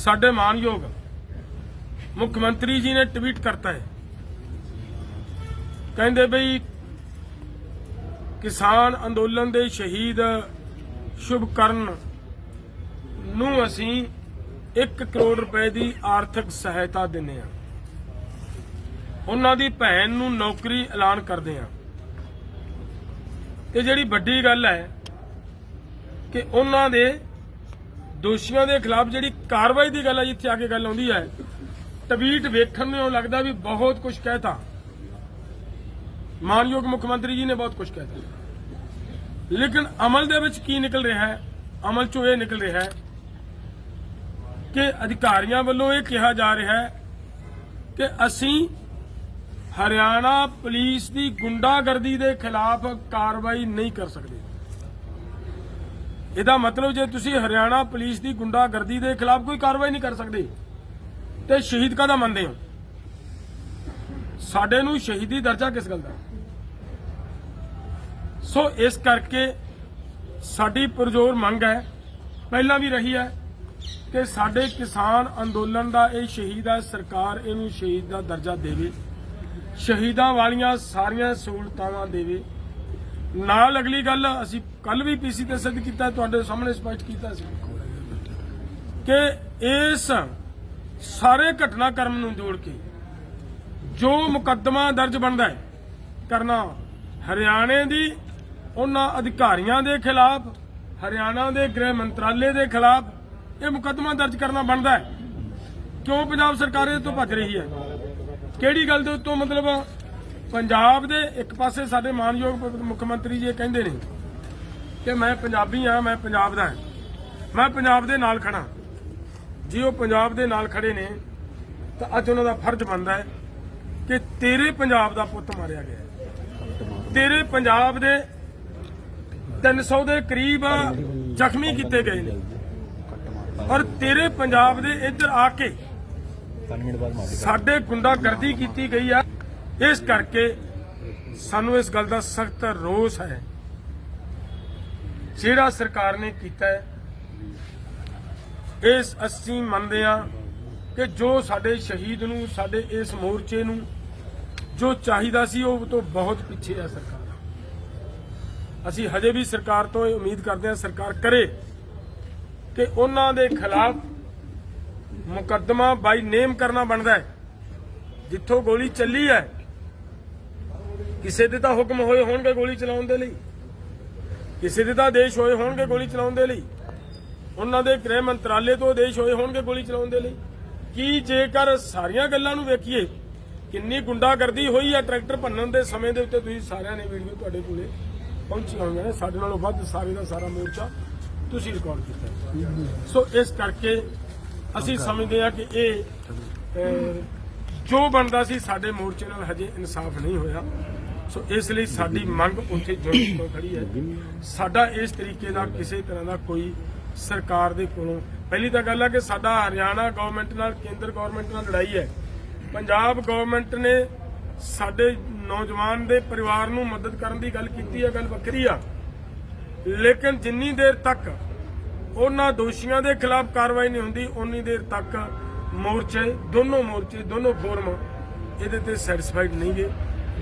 ਸਾਡੇ ਮਾਨਯੋਗ ਮੁੱਖ ਮੰਤਰੀ ਜੀ ਨੇ ਟਵੀਟ ਕਰਤਾ ਹੈ। ਕਹਿੰਦੇ ਬਈ, ਕਿਸਾਨ ਅੰਦੋਲਨ ਦੇ ਸ਼ਹੀਦ ਸ਼ੁਭਕਰਨ ਨੂੰ ਅਸੀਂ 1 ਕਰੋੜ ਰੁਪਏ ਦੀ ਆਰਥਿਕ ਸਹਾਇਤਾ ਦਿੰਦੇ ਹਾਂ। ਉਹਨਾਂ ਦੀ ਭੈਣ ਨੂੰ ਨੌਕਰੀ ਐਲਾਨ ਕਰਦੇ ਹਾਂ। ਤੇ ਜਿਹੜੀ ਵੱਡੀ ਗੱਲ ਹੈ ਕਿ ਉਹਨਾਂ ਦੇ ਦੋਸ਼ੀਆਂ ਦੇ ਖਿਲਾਫ ਜਿਹੜੀ ਕਾਰਵਾਈ ਦੀ ਗੱਲ ਹੈ ਜਿੱਥੇ ਆ ਕੇ ਗੱਲ ਆਉਂਦੀ ਹੈ ਟਵੀਟ ਵੇਖਣ ਨੂੰ ਲੱਗਦਾ ਵੀ ਬਹੁਤ ਕੁਝ ਕਹਿਤਾ। ਮਾਨਯੋਗ ਮੁੱਖ ਮੰਤਰੀ ਜੀ ਨੇ ਬਹੁਤ ਕੁਝ ਕਹਿਤਾ। ਲੇਕਿਨ ਅਮਲ ਦੇ ਵਿੱਚ ਕੀ ਨਿਕਲ ਰਿਹਾ ਹੈ? ਅਮਲ ਚੋਂ ਇਹ ਨਿਕਲ ਰਿਹਾ ਹੈ ਕਿ ਅਧਿਕਾਰੀਆਂ ਵੱਲੋਂ ਇਹ ਕਿਹਾ ਜਾ ਰਿਹਾ ਹੈ ਕਿ ਅਸੀਂ ਹਰਿਆਣਾ ਪੁਲਿਸ ਦੀ ਗੁੰਡਾਗਰਦੀ ਦੇ ਖਿਲਾਫ ਕਾਰਵਾਈ ਨਹੀਂ ਕਰ ਸਕਦੇ। ਇਹਦਾ ਮਤਲਬ ਜੇ ਤੁਸੀਂ ਹਰਿਆਣਾ ਪੁਲਿਸ ਦੀ ਗੁੰਡਾਗਰਦੀ ਦੇ ਖਿਲਾਫ ਕੋਈ ਕਾਰਵਾਈ ਨਹੀਂ ਕਰ ਸਕਦੇ, ਤੇ ਸ਼ਹੀਦ ਕਾਹਦਾ ਮੰਨਦੇ ਹੋ? ਸਾਡੇ ਨੂੰ ਸ਼ਹੀਦੀ ਦਰਜਾ ਕਿਸ ਗੱਲ ਦਾ? ਸੋ ਇਸ ਕਰਕੇ ਸਾਡੀ ਪਰਜ਼ੋਰ ਮੰਗ ਹੈ, ਪਹਿਲਾਂ ਵੀ ਰਹੀ ਹੈ, ਕਿ ਸਾਡੇ ਕਿਸਾਨ ਅੰਦੋਲਨ ਦਾ ਇਹ ਸ਼ਹੀਦ ਹੈ, ਸਰਕਾਰ ਇਹਨੂੰ ਸ਼ਹੀਦ ਦਾ ਦਰਜਾ ਦੇਵੇ, ਸ਼ਹੀਦਾਂ ਵਾਲੀਆਂ ਸਾਰੀਆਂ ਸਹੂਲਤਾਂ ਦੇਵੇ ਨਾਲ ਅਗਲੀ ਗੱਲ ਅਸੀਂ ਕੱਲ ਵੀ ਪੀਸੀ ਤੇ ਸਿੱਧ ਕੀਤਾ, ਤੁਹਾਡੇ ਸਾਹਮਣੇ ਸਪਸ਼ਟ ਕੀਤਾ ਸੀ ਕਿ ਇਸ ਸਾਰੇ ਘਟਨਾਕ੍ਰਮ ਨੂੰ ਜੋੜ ਕੇ ਜੋ ਮੁਕੱਦਮਾ ਦਰਜ ਬਣਦਾ ਹੈ, ਕਰਨਾ ਹਰਿਆਣੇ ਦੀ, ਉਹਨਾਂ ਅਧਿਕਾਰੀਆਂ ਦੇ ਖਿਲਾਫ, ਹਰਿਆਣਾ ਦੇ ਗ੍ਰਹਿ ਮੰਤਰਾਲੇ ਦੇ ਖਿਲਾਫ ਇਹ ਮੁਕੱਦਮਾ ਦਰਜ ਕਰਨਾ ਬਣਦਾ ਹੈ। ਕਿਉਂ ਪੰਜਾਬ ਸਰਕਾਰ ਇਹਦੇ ਤੋਂ ਭੱਜ ਰਹੀ ਹੈ? ਕਿਹੜੀ ਗੱਲ ਦੇ ਉੱਤੋਂ ਮਤਲਬ ਪੰਜਾਬ ਦੇ ਇੱਕ ਪਾਸੇ ਸਾਡੇ ਮਾਨਯੋਗ ਮੁੱਖ ਮੰਤਰੀ ਜੀ ਇਹ ਕਹਿੰਦੇ ਨੇ ਕਿ ਮੈਂ ਪੰਜਾਬੀ ਹਾਂ ਮੈਂ ਪੰਜਾਬ ਦਾ ਮੈਂ ਪੰਜਾਬ ਦੇ ਨਾਲ ਖੜਾ ਜੇ ਉਹ ਪੰਜਾਬ ਦੇ ਨਾਲ ਖੜੇ ਨੇ ਤਾਂ ਅੱਜ ਉਹਨਾਂ ਦਾ ਫਰਜ਼ ਬਣਦਾ ਹੈ ਕਿ ਤੇਰੇ ਪੰਜਾਬ ਦਾ ਪੁੱਤ ਮਾਰਿਆ ਗਿਆ। ਤੇਰੇ ਪੰਜਾਬ ਦੇ 300 ਦੇ ਕਰੀਬ ਜ਼ਖਮੀ ਕੀਤੇ ਗਏ ਨੇ। ਔਰ ਤੇਰੇ ਪੰਜਾਬ ਦੇ ਇੱਧਰ ਆ ਕੇ ਸਾਡੇ ਗੁੰਡਾਗਰਦੀ ਕੀਤੀ ਗਈ ਹੈ ਇਸ ਕਰਕੇ ਸਾਨੂੰ ਇਸ ਗੱਲ ਦਾ ਸਖਤ ਰੋਸ ਹੈ। ਜਿਹੜਾ ਸਰਕਾਰ ਨੇ ਕੀਤਾ ਹੈ, ਇਸ ਅਸੀਂ ਮੰਨਦੇ ਹਾਂ ਕਿ ਜੋ ਸਾਡੇ ਸ਼ਹੀਦ ਨੂੰ, ਸਾਡੇ ਇਸ ਮੋਰਚੇ ਨੂੰ ਜੋ ਚਾਹੀਦਾ ਸੀ, ਉਹ ਤੋਂ ਬਹੁਤ ਪਿੱਛੇ ਹੈ ਸਰਕਾਰ। ਅਸੀਂ ਹਜੇ ਵੀ ਸਰਕਾਰ ਤੋਂ ਇਹ ਉਮੀਦ ਕਰਦੇ ਹਾਂ ਸਰਕਾਰ ਕਰੇ ਕਿ ਉਹਨਾਂ ਦੇ ਖਿਲਾਫ ਮੁਕੱਦਮਾ ਬਾਈ ਨੇਮ ਕਰਨਾ ਬਣਦਾ ਹੈ। ਜਿੱਥੋਂ ਗੋਲੀ ਚੱਲੀ ਹੈ ਕਿਸੇ ਦੇ ਤਾਂ ਹੁਕਮ ਹੋਏ ਹੋਣਗੇ ਗੋਲੀ ਚਲਾਉਣ ਦੇ ਲਈ। ਕਿਸੇ ਦੇ ਤਾਂ ਆਦੇਸ਼ ਹੋਏ ਹੋਣਗੇ ਗੋਲੀ ਚਲਾਉਣ ਦੇ ਲਈ। ਉਹਨਾਂ ਦੇ ਗ੍ਰਹਿ ਮੰਤਰਾਲੇ ਤੋਂ ਆਦੇਸ਼ ਹੋਏ ਹੋਣਗੇ ਗੋਲੀ ਚਲਾਉਣ ਦੇ ਲਈ। ਕੀ ਜੇਕਰ ਸਾਰੀਆਂ ਗੱਲਾਂ ਨੂੰ ਵੇਖੀਏ ਕਿੰਨੀ ਗੁੰਡਾਗਰਦੀ ਹੋਈ ਹੈ ਟਰੈਕਟਰ ਭੰਨਣ ਦੇ ਸਮੇਂ ਦੇ ਉੱਤੇ ਤੁਸੀਂ ਸਾਰਿਆਂ ਨੇ ਵੀਡੀਓ ਤੁਹਾਡੇ ਕੋਲੇ ਪਹੁੰਚੀਆਂ ਹੋਈਆਂ ਨੇ। ਸਾਡੇ ਨਾਲੋਂ ਵੱਧ ਸਾਰੇ ਦਾ ਸਾਰਾ ਮੋਰਚਾ ਤੁਸੀਂ ਰਿਕਾਰਡ ਕੀਤਾ। ਸੋ ਇਸ ਕਰਕੇ ਅਸੀਂ ਸਮਝਦੇ ਹਾਂ ਕਿ ਇਹ ਜੋ ਬਣਦਾ ਸੀ ਸਾਡੇ ਮੋਰਚੇ ਨਾਲ ਹਜੇ ਇਨਸਾਫ ਨਹੀਂ ਹੋਇਆ। ਸੋ ਇਸ ਲਈ ਸਾਡੀ ਮੰਗ ਉੱਥੇ ਜੁੜ ਤੋਂ ਖੜੀ ਹੈ। ਸਾਡਾ ਇਸ ਤਰੀਕੇ ਦਾ ਕਿਸੇ ਤਰ੍ਹਾਂ ਦਾ ਕੋਈ ਸਰਕਾਰ ਦੇ ਕੋਲੋਂ, ਪਹਿਲੀ ਤਾਂ ਗੱਲ ਹੈ ਕਿ ਸਾਡਾ ਹਰਿਆਣਾ ਗਵਰਨਮੈਂਟ ਨਾਲ, ਕੇਂਦਰ ਗਵਰਨਮੈਂਟ ਨਾਲ ਲੜਾਈ ਹੈ। ਪੰਜਾਬ ਗਵਰਨਮੈਂਟ ਨੇ ਸਾਡੇ ਨੌਜਵਾਨ ਦੇ ਪਰਿਵਾਰ ਨੂੰ ਮਦਦ ਕਰਨ ਦੀ ਗੱਲ ਕੀਤੀ ਹੈ, ਗੱਲ ਵੱਖਰੀ ਆ। ਲੇਕਿਨ ਜਿੰਨੀ ਦੇਰ ਤੱਕ ਉਹਨਾਂ ਦੋਸ਼ੀਆਂ ਦੇ ਖਿਲਾਫ ਕਾਰਵਾਈ ਨਹੀਂ ਹੁੰਦੀ ਉਨੀ ਦੇਰ ਤੱਕ ਮੋਰਚੇ, ਦੋਨੋਂ ਮੋਰਚੇ, ਦੋਨੋਂ ਫੋਰਮ ਇਹਦੇ ਤੇ ਸੈਟੀਸਫਾਈਡ ਨਹੀਂਗੇ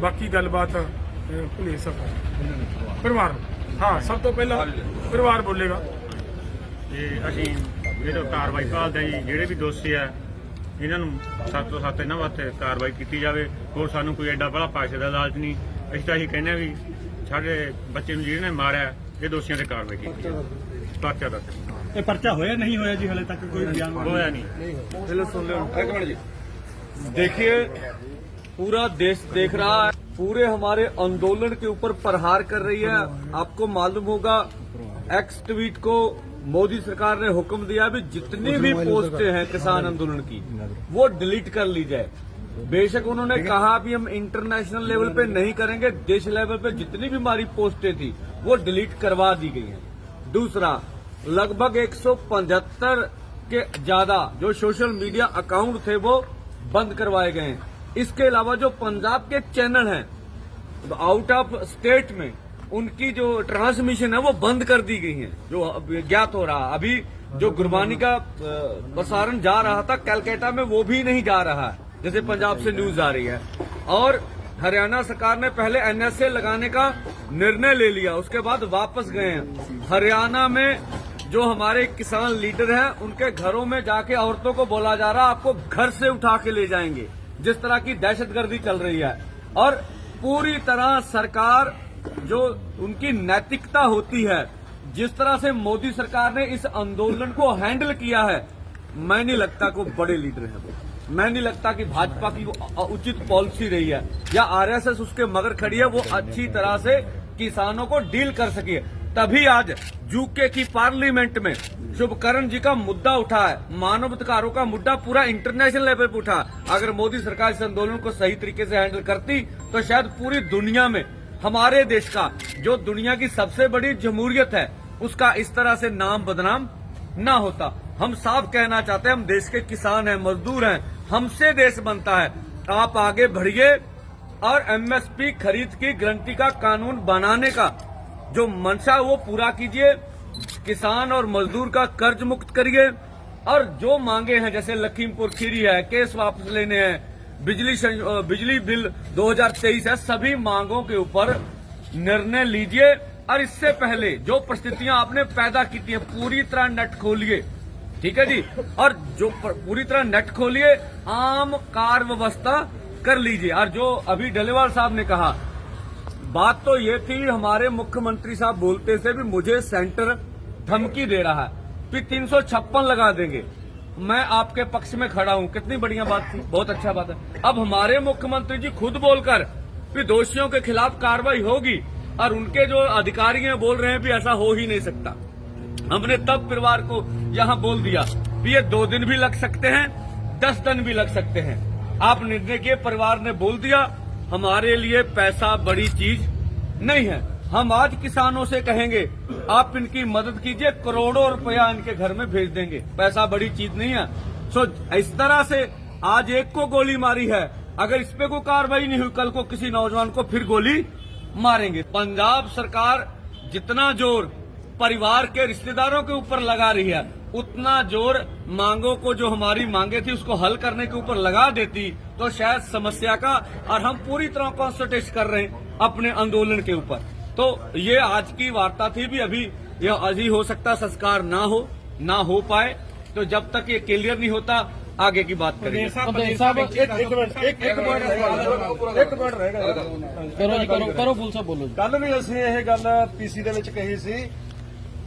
ਬਾਕੀ ਗੱਲਬਾਤ ਅਹ, ਭੁਲੇ ਸਕਦਾ ਪਰਿਵਾਰ ਹਾਂ ਸਭ ਤੋਂ ਪਹਿਲਾਂ ਪਰਿਵਾਰ ਬੋਲੇਗਾ। ਤੇ ਅਸੀਂ ਜਿਹੜਾ ਕਾਰਵਾਈ ਭਾਲਦੇ ਹਾਂ ਜਿਹੜੇ ਵੀ ਦੋਸ਼ੀ ਆ ਇਹਨਾਂ ਨੂੰ ਸਖਤ ਤੋਂ ਸਖਤ ਇਹਨਾਂ ਵਾਸਤੇ ਕਾਰਵਾਈ ਕੀਤੀ ਜਾਵੇ। ਹੋਰ ਸਾਨੂੰ ਕੋਈ ਐਡਾ ਬੜਾ ਪਾਸੇ ਦਾ ਲਾਲਚ ਨਹੀਂ। ਅਸੀਂ ਤਾਂ ਇਹੀ ਕਹਿੰਦੇ ਆ ਵੀ ਸਾਡੇ ਬੱਚੇ ਨੂੰ ਜਿਹਨੇ ਮਾਰਿਆ ਇਹ ਦੋਸ਼ੀਆਂ ਤੇ ਕਾਰਵਾਈ ਕੀਤੀ ਜਾਵੇ। ਪਰਚਾ ਦੱਸ ਇਹ ਪਰਚਾ ਹੋਇਆ ਨਹੀਂ ਹੋਇਆ ਜੀ ਹਲੇ ਤੱਕ ਕੋਈ ਬਿਆਨ ਹੋਇਆ ਨਹੀਂ। ਦੇਖिए पूरा देश देख रहा है। पूरे हमारे आंदोलन के ऊपर प्रहार कर रही है। आपको मालूम होगा एक्स ट्वीट को मोदी सरकार ने हुक्म दिया भी जितनी भी पोस्टें हैं किसान आंदोलन की वो डिलीट कर ली जाए। बेशक उन्होंने कहा भी हम इंटरनेशनल लेवल पे नहीं करेंगे देश लेवल पे जितनी भी हमारी पोस्टें थी वो डिलीट करवा दी गई हैं। दूसरा लगभग 175 के ज़्यादा जो सोशल मीडिया अकाउंट थे वो बंद करवाए गए हैं। इसके अलावा जो पंजाब के चैनल हैं आउट ऑफ़ स्टेट में, उनकी जो ट्रांसमिशन है, वो बंद कर दी गई है, जो ज्ञात हो रहा अभी जो गुरबानी का प्रसारण जा रहा था कैलकाटा में वो भी नहीं जा रहा है, जैसे पंजाब से न्यूज़ आ रही है। और हरियाणा सरकार ने पहले एनएसए लगाने का निर्णय ले लिया, उसके बाद वापस गए हैं। हरियाणा में जो हमारे किसान लीडर हैं, उनके घरों में जाके औरतों को बोला जा रहा आपको घर से उठा के ले जाएँगे। जिस तरह की दहशतगर्दी चल रही है। और पूरी तरह सरकार जो उनकी नैतिकता होती है, जिस तरह से मोदी सरकार ने इस आंदोलन को हैंडल किया है, मैं नहीं लगता को बड़े लीडर हैं वो। मैं नहीं लगता कि भाजपा की उचित पॉलिसी रही है। या आरएसएस उसके मगर खड़ी है, वो अच्छी तरह से किसानों को डील कर सकी है। तभी आज यूके की पार्लियामेंट में शुभकरण जी का मुद्दा उठा है। मानवाधिकारों का मुद्दा पूरा इंटरनेशनल लेवल पर उठा अगर मोदी सरकार इस आंदोलन को सही तरीके से हैंडल करती तो शायद पूरी दुनिया में, हमारे देश का, जो दुनिया की सबसे बड़ी जमहूरियत है, उसका इस तरह से नाम बदनाम ना होता। हम साफ़ कहना चाहते हैं, हम देश के किसान हैं, मजदूर हैं, हमसे देश बनता है। आप आगे बढ़िए और एमएसपी खरीद की गारंटी का कानून बनाने का जो मंशा वो पूरा कीजिए, किसान और मजदूर का कर्ज मुक्त करिए, और जो मांगे हैं, जैसे लखीमपुर खीरी है, केस वापस लेने हैं, बिजली बिजली बिल 2023 है, सभी मांगों के ऊपर निर्णय लीजिए, और इससे पहले जो परिस्थितियाँ आपने पैदा की थी, पूरी तरह नेट खोलिए, ठीक है जी? और जो पूरी तरह नेट खोलिए, आम कार व्यवस्था कर लीजिए। और जो अभी डलेवाल साहब ने कहा बात तो ये थी, हमारे मुख्यमंत्री साहब बोलते से भी मुझे सेंटर धमकी दे रहा है कि तीन सौ छप्पन लगा देंगे। मैं आपके पक्ष में खड़ा हूँ। कितनी बढ़िया बात थी, बहुत अच्छा बात है। अब हमारे मुख्यमंत्री जी खुद बोलकर कि दोषियों के खिलाफ कार्रवाई होगी और उनके जो अधिकारी हैं, बोल रहे हैं भी ऐसा हो ही नहीं सकता। हमने तब परिवार को यहाँ बोल दिया कि ये दो दिन भी लग सकते हैं, दस दिन भी लग सकते हैं। आप निर्णय किए, परिवार ने बोल दिया हमारे लिए पैसा बड़ी चीज़ नहीं है। हम आज किसानों से कहेंगे, आप इनकी मदद कीजिए, करोड़ों रुपया इनके घर में भेज देंगे। पैसा बड़ी चीज़ नहीं है। सो इस तरह से आज एक को गोली मारी है। अगर इस पे कोई कार्रवाई नहीं हुई, कल को किसी नौजवान को फिर गोली मारेंगे। पंजाब सरकार जितना ज़ोर परिवार के रिश्तेदारों के ऊपर लगा रही है, उतना ज़ोर मांगों को जो हमारी मांगे थी, उसको हल करने के ऊपर लगा देती। तो शायद समस्या का और हम पूरी तरह कॉन्सेंट्रेट कर रहे हैं अपने आंदोलन के ऊपर तो ये आज की वार्ता थी भी अभी यह अभी हो सकता संस्कार ना हो ना हो पाए तो जब तक ये क्लियर नहीं होता आगे की बात करेंगे ਸਾਹਿਬ ਇੱਕ ਇੱਕ ਮਿੰਟ ਇੱਕ ਇੱਕ ਮਿੰਟ ਰਹਿ ਇੱਕ ਮਿੰਟ ਰਹਿ ਗਿਆ ਕਰੋ ਜੀ ਕਰੋ ਕਰੋ ਫੁੱਲ ਸਾਹਿਬ ਬੋਲੋ ਜੀ ਕੱਲ ਵੀ ਅਸੀਂ ਇਹ ਗੱਲ ਪੀਸੀ ਦੇ ਵਿੱਚ ਕਹੀ ਸੀ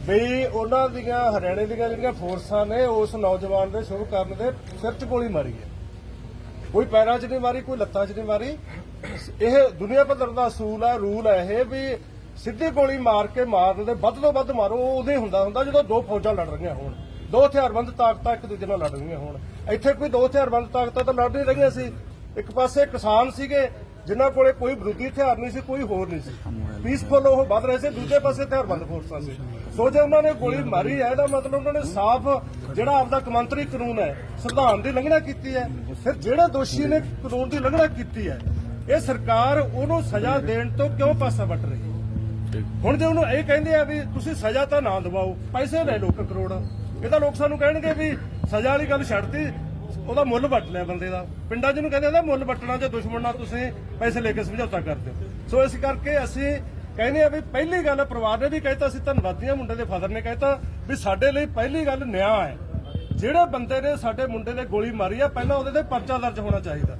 ਵੀ ਉਹਨਾਂ ਦੀਆਂ ਹਰਿਆਣੇ ਦੀਆਂ ਜਿਹੜੀਆਂ ਫੋਰਸਾਂ ਨੇ ਉਸ ਨੌਜਵਾਨ ਦੇ ਸ਼ੁਭ ਕਰਨ ਦੇ ਸਿਰ 'ਚ ਗੋਲੀ ਮਾਰੀ ਹੈ ਕੋਈ ਪੈਰਾਂ 'ਚ ਨਹੀਂ ਮਾਰੀ, ਕੋਈ ਲੱਤਾਂ 'ਚ ਨਹੀਂ ਮਾਰੀ। ਇਹ ਦੁਨੀਆ ਪੱਧਰ ਦਾ ਅਸੂਲ ਹੈ ਰੂਲ ਹੈ ਇਹ ਵੀ ਸਿੱਧੀ ਗੋਲੀ ਮਾਰ ਕੇ ਮਾਰ ਦਿੰਦੇ, ਵੱਧ ਤੋਂ ਵੱਧ ਮਾਰੋ, ਉਹ ਉਦੋਂ ਹੁੰਦਾ ਹੁੰਦਾ ਜਦੋਂ ਦੋ ਫੌਜਾਂ ਲੜ ਰਹੀਆਂ ਹੋਣ। ਦੋ ਹਥਿਆਰਬੰਦ ਤਾਕਤਾਂ ਇੱਕ ਦੂਜੇ ਨਾਲ ਲੜ ਰਹੀਆਂ ਹੋਣ। ਇੱਥੇ ਕੋਈ ਦੋ ਹਥਿਆਰਬੰਦ ਤਾਕਤਾਂ ਤਾਂ ਲੜ ਨਹੀਂ ਰਹੀਆਂ ਸੀ। ਇੱਕ ਪਾਸੇ ਕਿਸਾਨ ਸੀਗੇ, ਜਿਨ੍ਹਾਂ ਕੋਲੇ ਕੋਈ ਵਿਰੋਧੀ ਹਥਿਆਰ ਨਹੀਂ ਸੀ, ਕੋਈ ਹੋਰ ਨਹੀਂ ਸੀ। ਪੀਸਫੁਲ ਉਹ ਵੱਧ ਰਹੇ ਸੀ, ਦੂਜੇ ਪਾਸੇ ਹਥਿਆਰਬੰਦ ਫੋਰਸਾਂ ਸੀ। ਸੋ ਜੇ ਉਹਨਾਂ ਨੇ ਗੋਲੀ ਮਾਰੀ ਹੈ ਇਹਦਾ ਮਤਲਬ ਉਹਨਾਂ ਨੇ ਸਾਫ਼ ਜਿਹੜਾ ਆਪਦਾ ਕਮੰਤਰੀ ਕਾਨੂੰਨ ਹੈ, ਸੰਵਿਧਾਨ ਦੀ ਉਲੰਘਣਾ ਕੀਤੀ ਹੈ, ਫਿਰ ਜਿਹੜੇ ਦੋਸ਼ੀ ਨੇ ਕਾਨੂੰਨ ਦੀ ਉਲੰਘਣਾ ਕੀਤੀ ਹੈ, ਇਹ ਸਰਕਾਰ ਉਹਨੂੰ ਸਜ਼ਾ ਦੇਣ ਤੋਂ ਕਿਉਂ ਪਾਸਾ ਵੱਟ ਰਹੀ ਹੈ? ਹੁਣ ਜੇ ਉਹਨੂੰ ਇਹ ਕਹਿੰਦੇ ਆ ਵੀ ਤੁਸੀਂ ਸਜ਼ਾ ਤਾਂ ਨਾ ਦਿਵਾਓ, ਪੈਸੇ ਲੈ ਲਓ ਕਰੋੜ। ਇਹ ਤਾਂ ਲੋਕ ਸਾਨੂੰ ਕਹਿਣਗੇ ਵੀ ਸਜ਼ਾ ਵਾਲੀ ਗੱਲ ਛੱਡਤੀ, ਉਹਦਾ ਮੁੱਲ ਵੱਟ ਲਿਆ ਬੰਦੇ ਦਾ। ਪਿੰਡਾਂ 'ਚ ਕਹਿੰਦੇ ਆ ਮੁੱਲ ਵੱਟਣਾ ਜਾਂ ਦੁਸ਼ਮਣ ਨਾਲ ਤੁਸੀਂ ਪੈਸੇ ਲੈ ਕੇ ਸਮਝੌਤਾ ਕਰਦੇ ਹੋ। ਸੋ ਇਸ ਕਰਕੇ ਅਸੀਂ ਕਹਿੰਦੇ ਆ ਵੀ ਪਹਿਲੀ ਗੱਲ ਪਰਿਵਾਰ ਨੇ ਵੀ ਕਹਿਤਾ ਸੀ ਧੰਨਵਾਦੀਆਂ ਮੁੰਡੇ ਦੇ ਫਾਦਰ ਨੇ ਕਹਿਤਾ ਵੀ ਸਾਡੇ ਲਈ ਪਹਿਲੀ ਗੱਲ ਨਿਆਂ ਹੈ। ਜਿਹੜੇ ਬੰਦੇ ਨੇ ਸਾਡੇ ਮੁੰਡੇ ਨੇ ਗੋਲੀ ਮਾਰੀ ਆ ਪਹਿਲਾਂ ਉਹਦੇ ਤੇ ਪਰਚਾ ਦਰਜ ਹੋਣਾ ਚਾਹੀਦਾ।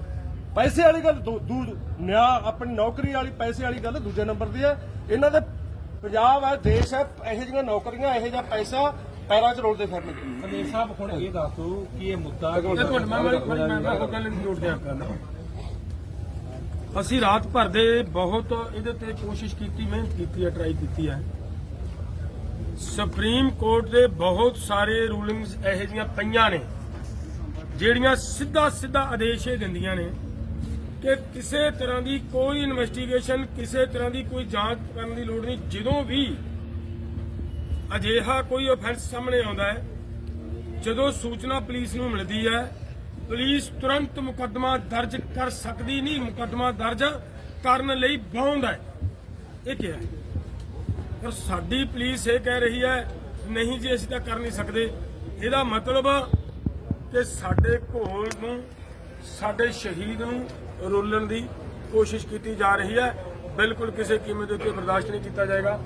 ਪੈਸੇ ਵਾਲੀ ਗੱਲ ਦੂ ਦੂ- ਨਿਆਂ ਆਪਣੀ ਨੌਕਰੀ ਵਾਲੀ ਪੈਸੇ ਵਾਲੀ ਗੱਲ ਦੂਜੇ ਨੰਬਰ ਦੀ ਹੈ ਇਹਨਾਂ ਦੇ ਪੰਜਾਬ ਹੈ ਦੇਸ਼ ਹੈ ਇਹੋ ਜਿਹੀਆਂ ਨੌਕਰੀਆਂ ਇਹੋ ਜਿਹਾ ਪੈਸਾ ਪੈਰਾਂ 'ਚ ਰੋਲਦੇ ਫਿਰਨਗੇ। ਅਮੀਰ ਸਾਹਿਬ ਹੁਣ ਇਹ ਦੱਸ ਕਿ ਇਹ ਮੁੱਦਾ ਇੱਕ ਮਿੰਟ ਮੈਂ ਮੈਂ ਮੈਂ ਗੱਲ ਨਹੀਂ ਜੋੜ ਦਿਆਂ ਗੱਲ ਅਸੀਂ ਰਾਤ ਭਰ ਦੇ ਬਹੁਤ ਇਹਦੇ ਤੇ ਕੋਸ਼ਿਸ਼ ਕੀਤੀ, ਮਿਹਨਤ ਕੀਤੀ ਹੈ ਟਰਾਈ ਕੀਤੀ ਹੈ। ਸੁਪਰੀਮ ਕੋਰਟ ਦੇ ਬਹੁਤ ਸਾਰੇ ਰੂਲਿੰਗਸ ਇਹੋ ਜਿਹੀਆਂ ਪਈਆਂ ਨੇ, ਜਿਹੜੀਆਂ ਸਿੱਧਾ ਸਿੱਧਾ ਆਦੇਸ਼ ਇਹ ਦਿੰਦੀਆਂ ਨੇ ਕਿ ਕਿਸੇ ਤਰ੍ਹਾਂ ਦੀ ਕੋਈ ਇਨਵੈਸਟੀਗੇਸ਼ਨ ਕਿਸੇ ਤਰ੍ਹਾਂ ਦੀ ਕੋਈ ਜਾਂਚ ਕਰਨ ਦੀ ਲੋੜ ਨਹੀਂ। ਜਦੋਂ ਵੀ ਅਜਿਹਾ ਕੋਈ ਆਫੈਂਸ ਸਾਹਮਣੇ ਆਉਂਦਾ ਹੈ, ਜਦੋਂ ਸੂਚਨਾ ਪੁਲਿਸ ਨੂੰ ਮਿਲਦੀ ਹੈ ਪੁਲਿਸ ਤੁਰੰਤ ਮੁਕੱਦਮਾ ਦਰਜ ਕਰ ਸਕਦੀ ਨਹੀਂ, ਮੁਕੱਦਮਾ ਦਰਜ ਕਰਨ ਲਈ ਬਾਉਂਡ ਹੈ। ਇਹ ਕਿਹਾ ਪਰ ਸਾਡੀ ਪੁਲਿਸ ਇਹ ਕਹਿ ਰਹੀ ਹੈ, ਨਹੀਂ ਜੀ, ਅਸੀਂ ਤਾਂ ਕਰ ਨਹੀਂ ਸਕਦੇ। ਇਹਦਾ ਮਤਲਬ ਕਿ ਸਾਡੇ ਘੋਲ ਨੂੰ, ਸਾਡੇ ਸ਼ਹੀਦ ਨੂੰ ਰੋਲਣ ਦੀ ਕੋਸ਼ਿਸ਼ ਕੀਤੀ ਜਾ ਰਹੀ ਹੈ। ਬਿਲਕੁਲ ਕਿਸੇ ਕੀਮਤ ਦੇ ਉੱਤੇ ਬਰਦਾਸ਼ਤ ਨਹੀਂ ਕੀਤਾ ਜਾਏਗਾ।